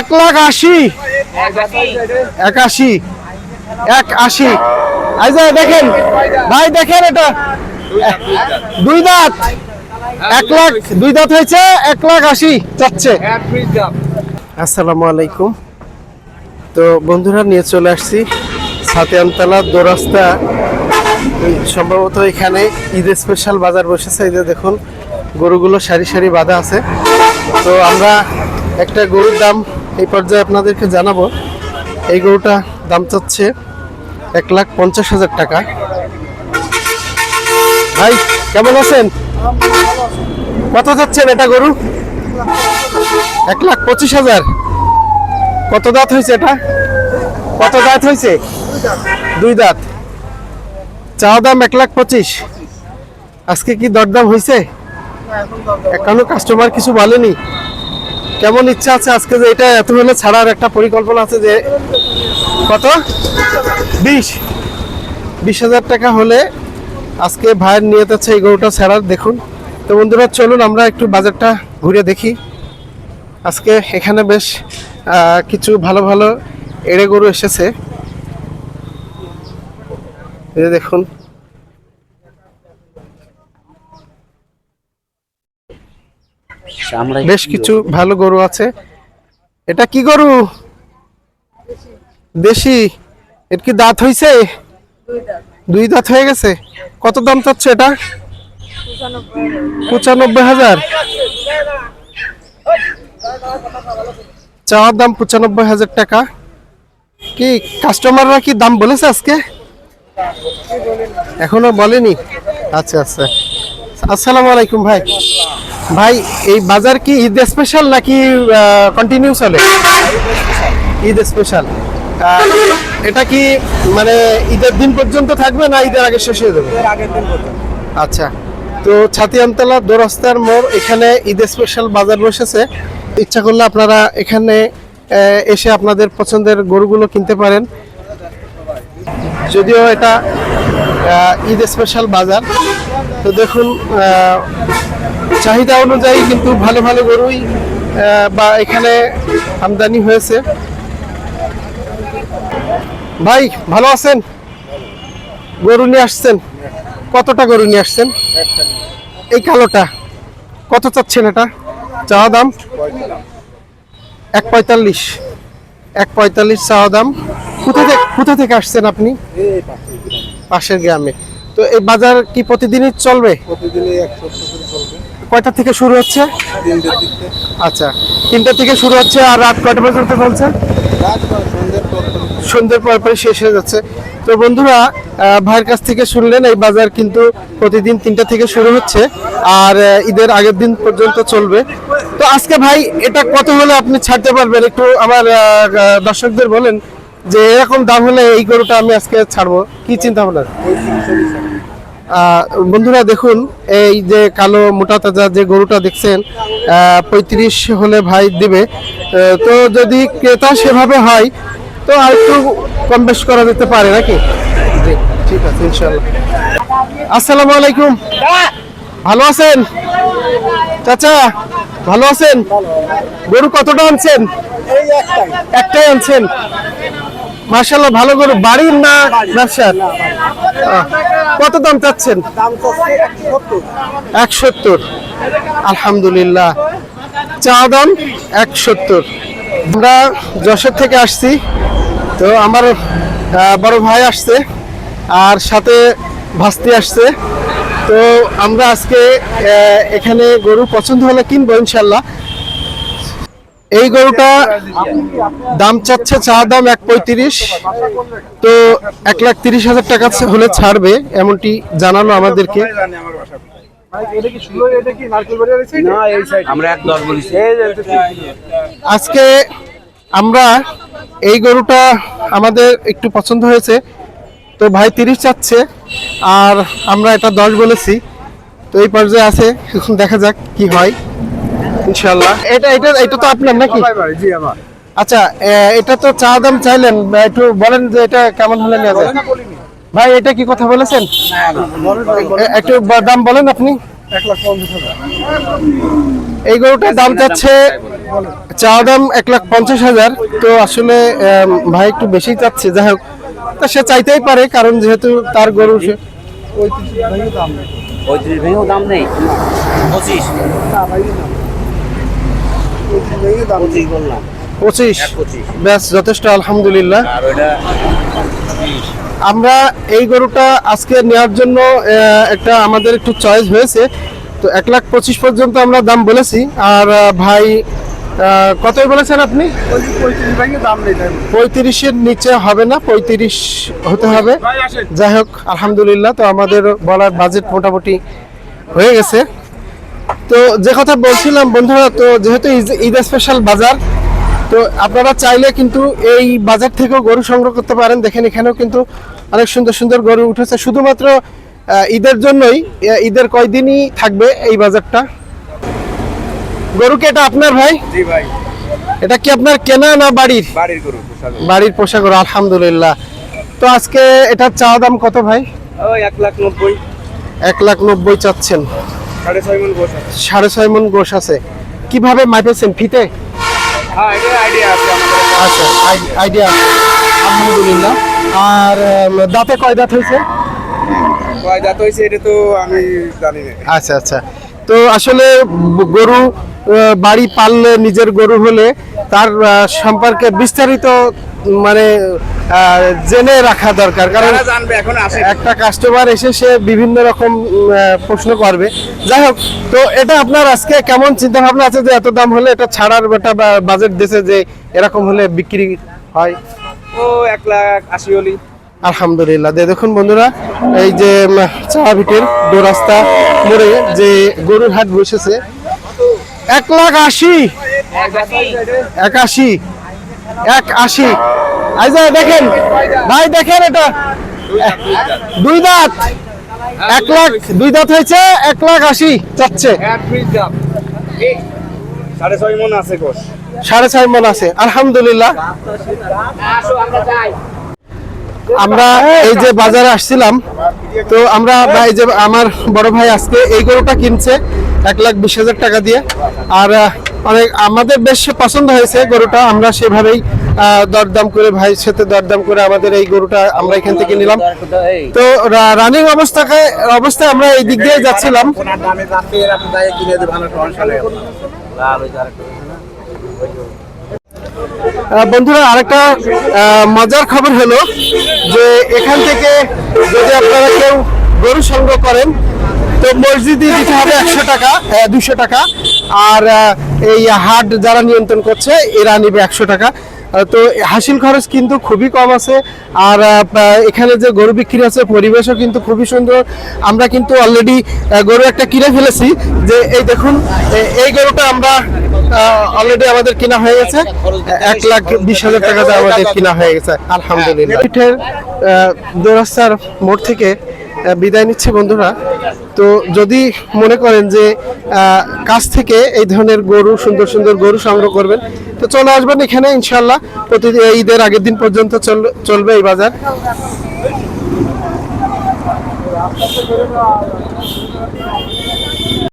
এক লাখ আশি। এক আশি এক আশি। এই যে দেখেন, ভাই দেখেন এটা। দুই দাঁত। এক লাখ, দুই দাঁত হয়েছে, এক লাখ আশি চাচ্ছে আসসালামু আলাইকুম। তো বন্ধুরা, নিয়ে চলে আসছি সাতিয়ানতলা দোরাস্তা। সম্ভবত এখানে ঈদ স্পেশাল বাজার বসেছে। যে দেখুন, গরুগুলো সারি সারি বাঁধা আছে। তো আমরা একটা গরুর দাম এই পর্যায়ে আপনাদেরকে জানাব, এই গরুটা দাম চাচ্ছে এক লাখ পঞ্চাশ হাজার টাকা। ভাই, কেমন আছেন? কত যাচ্ছেন এটা গরু? এক লাখ পঁচিশ হাজার। কত দাঁত হয়েছে এটা? কত দাঁত হয়েছে? দুই দাঁত। চাওয়া দাম এক লাখ পঁচিশ। আজকে কি দরদাম হয়েছে? এখনও কাস্টমার কিছু বলেনি। কেমন ইচ্ছা আছে আজকে যে এটা এত হলে ছাড়ার একটা পরিকল্পনা আছে যে কত? বিশ। বিশ হাজার টাকা হলে আজকে ভাইয়ের নিয়ত আছে এই গরুটা ছাড়ার, দেখুন। তো বন্ধুরা, চলুন আমরা একটু বাজারটা ঘুরে দেখি। আজকে এখানে বেশ কিছু ভালো ভালো এড়ে গরু এসেছে। দেখুন আমরা বেশ কিছু ভালো গরু আছে। এটা কি গরু? দেশি। এর কি দাঁত হইছে? দুই দাঁত হয়ে গেছে। কত দাম চাচ্ছে এটা? পঁচানব্বই হাজার। চাওয়ার দাম পঁচানব্বই হাজার টাকা। কি কাস্টমাররা কি দাম বলেছে আজকে? এখনও বলেনি। আচ্ছা আচ্ছা। আসসালামু আলাইকুম ভাই। ভাই এই বাজার কি ঈদ স্পেশাল নাকি কন্টিনিউ চলে? ঈদ স্পেশাল এটা কি মানে ঈদের দিন পর্যন্ত থাকবে না ঈদের আগে শেষ হয়ে যাবে? আচ্ছা তো ছাতিয়ানতলা দোরস্তার মোড় এখানে ঈদ স্পেশাল বাজার বসেছে। ইচ্ছা করলে আপনারা এখানে এসে আপনাদের পছন্দের গরুগুলো কিনতে পারেন। যদিও এটা ঈদ স্পেশাল বাজার। তো দেখুন চাহিদা অনুযায়ী কিন্তু ভালো ভালো গরুই বা এখানে আমদানি হয়েছে। ভাই ভালো আছেন? গরু নিয়ে আসছেন? কতটা গরু নিয়ে আসছেন? এই কালোটা কত চাচ্ছেন এটা? চাওয়া দাম? এক পঁয়তাল্লিশ। এক পঁয়তাল্লিশ চাওয়া দাম। কোথা থেকে কোথা থেকে আসছেন আপনি? পাশের গ্রামে। তো এই বাজার কি প্রতিদিনই চলবে? প্রতিদিনই কয়টা থেকে শুরু হচ্ছে? আচ্ছা তিনটা থেকে শুরু হচ্ছে আর রাত কয়টা পর্যন্ত চলছে? সন্ধ্যের পর পর শেষ হয়ে যাচ্ছে। তো বন্ধুরা ভাইয়ের কাছ থেকে শুনলেন, এই বাজার কিন্তু প্রতিদিন তিনটা থেকে শুরু হচ্ছে আর ঈদের আগের দিন পর্যন্ত চলবে। তো আজকে ভাই, এটা কত হলে আপনি ছাড়তে পারবেন? একটু আমার দর্শকদের বলেন যে এরকম দাম হলে এই গরুটা আমি আজকে ছাড়বো। কি চিন্তা ভাবনা বন্ধুরা দেখুন, এই যে কালো মোটা তাজা যে গরুটা দেখছেন পঁয়ত্রিশ হলে ভাই দিবে। তো যদি ক্রেতা সেভাবে হয়, তো আর একটু কম বেশ করা যেতে পারে, নাকি? ঠিক আছে ইনশাল্লাহ আসসালামু আলাইকুম। ভালো আছেন? চাচা, ভালো আছেন? গরু কতটা আনছেন? একটাই আনছেন। মার্শাল্লাহ ভালো গরু, বাড়ির না ব্যবসার? কত দাম চাচ্ছেন? এক সত্তর। আলহামদুলিল্লাহ। চা দাম এক সত্তর। আমরা যশোর থেকে আসছি। তো আমার বড় ভাই আসছে আর সাথে ভাস্তি আসছে। তো আমরা আজকে এখানে গরু পছন্দ হলে কিনবো ইনশাল্লাহ। এই গরুটা দাম চাচ্ছে চা দাম এক পঁয়ত্রিশ। তো এক লাখ তিরিশ হাজার টাকা হলে ছাড়বে এমনটি জানানো আমাদেরকে। আজকে আমরা এই গরুটা আমাদের একটু পছন্দ হয়েছে। তো ভাই তিরিশ চাচ্ছে আর আমরা এটা দশ বলেছি। তো এই পর্যায়ে আছে এখন দেখা যাক কি হয়। ইনশাল্লাহ এটা এটা এটা তো আপনার নাকি? জি আমার। আচ্ছা এটা তো চা দাম চাইলেন একটু বলেন যে এটা কেমন হলে নেওয়া যায়? ভাই এটা কি কথা বলেছেন? একটু দাম বলেন আপনি। এক লাখ পঞ্চাশ হাজার। এই গরুটার দাম চাচ্ছে চাওয়া দাম এক লাখ পঞ্চাশ হাজার। তো আসলে ভাই একটু বেশি চাচ্ছে যাই হোক। তা সে চাইতেই পারে কারণ যেহেতু তার গরু সে পঁয়ত্রিশ ভেঙেও দাম নেই। পঁচিশ। পঁচিশ বললাম। পঁচিশ। ব্যাস যথেষ্ট আলহামদুলিল্লাহ। আমরা এই গরুটা আজকে নেওয়ার জন্য একটা আমাদের একটু চয়েস হয়েছে। তো এক লাখ পঁচিশ পর্যন্ত আমরা দাম বলেছি। আর ভাই কতই বলেছেন আপনি? পঁয়ত্রিশের নিচে হবে না, পঁয়ত্রিশ হতে হবে। যাই হোক, আলহামদুলিল্লাহ, তো আমাদের বলার বাজেট মোটামুটি হয়ে গেছে। তো যে কথা বলছিলাম, বন্ধুরা, তো যেহেতু ঈদ- স্পেশাল বাজার, তো আপনারা চাইলে কিন্তু এই বাজার থেকেও গরু সংগ্রহ করতে পারেন। দেখেন, এখানেও কিন্তু অনেক সুন্দর সুন্দর গরু উঠেছে। শুধুমাত্র ঈদের জন্যই ঈদের কয়দিনই থাকবে এই বাজারটা? গরু কি এটা আপনার ভাই? জি ভাই। এটা কি আপনার কেনা না বাড়ির? বাড়ির গরু বাড়ির পোশাক গরু, আলহামদুলিল্লাহ। তো আজকে এটার চাওয়া দাম কত ভাই? ওই এক লাখ নব্বই। এক লাখ নব্বই চাচ্ছেন। সাড়ে ছয় মন গোস আছে। কীভাবে মাপেছেন ফিতে? হ্যাঁ এটা আইডিয়া আছে আমাদের আচ্ছা আইডিয়া আছে। আলহামদুলিল্লাহ। আর দাঁতে কয় দাঁত হয়েছে? কয় দাঁত হয়েছে এটা তো আমি জানি না। আচ্ছা আচ্ছা। তো আসলে গরু বাড়ি পাললে নিজের গরু হলে তার সম্পর্কে বিস্তারিত মানে জেনে রাখা দরকার। কারণ জানবে এখন একটা কাস্টমার এসে সে বিভিন্ন রকম প্রশ্ন করবে। যাই হোক তো এটা আপনার আজকে কেমন চিন্তা ভাবনা আছে যে এত দাম হলে এটা ছাড়ার একটা বাজেট দিছে যে এরকম হলে বিক্রি হয়? ও এক লাখ আশি হলি। আলহামদুলিল্লাহ। দেখুন বন্ধুরা এই যে উম, চা ভিটের দু রাস্তা মোড়ে যে গরুর হাট বসেছে এক লাখ আশি। এক আশি। এক আশি। যে দেখেন ভাই দেখেন এটা। দুই দাঁত। এক লাখ দুই দাঁত হয়েছে এক লাখ আশি চাচ্ছে মন সাড়ে ছয় মন আছে। আলহামদুলিল্লাহ। আমরা এই যে বাজারে আসছিলাম, তো আমরা ভাই যে আমার বড় ভাই আজকে এই গরুটা কিনছে এক লাখ বিশ হাজার টাকা দিয়ে। আর অনেক আমাদের বেশ পছন্দ হয়েছে গরুটা, আমরা সেভাবেই দরদাম করে ভাইয়ের সাথে দরদাম করে আমাদের এই গরুটা আমরা এখান থেকে নিলাম। তো রানিং অবস্থায় অবস্থায় আমরা এই দিক দিয়ে যাচ্ছিলাম দেবেন ভালো সংসারে লাভ হয়েছে আরেকটা আহ, বন্ধুরা, আরেকটা মজার খবর হলো যে এখান থেকে যদি আপনারা কেউ গরু সংগ্রহ করেন, তো মসজিদে দিতে হবে একশো টাকা দুশো টাকা। আর এই হাট যারা নিয়ন্ত্রণ করছে, এরা নিবে একশো টাকা। তো হাসিল খরচ কিন্তু খুবই কম আছে। আর এখানে যে গরু বিক্রি আছে, পরিবেশও কিন্তু খুবই সুন্দর। আমরা কিন্তু অলরেডি গরু একটা কিনে ফেলেছি যে, এই দেখুন এই গরুটা আমরা অলরেডি আমাদের কিনা হয়ে গেছে। এক লাখ বিশ হাজার টাকা দিয়ে আমাদের কিনা হয়ে গেছে, আলহামদুলিল্লাহ। পিঠের দোরাস্তার মোড় থেকে বিদায় নিচ্ছে বন্ধুরা। তো যদি মনে করেন যে কাছ থেকে এই ধরনের গরু, সুন্দর সুন্দর গরু সংগ্রহ করবেন তো চলে আসবেন এখানে ইনশাল্লাহ প্রতি ঈদের আগের দিন পর্যন্ত চল- চলবে এই বাজার।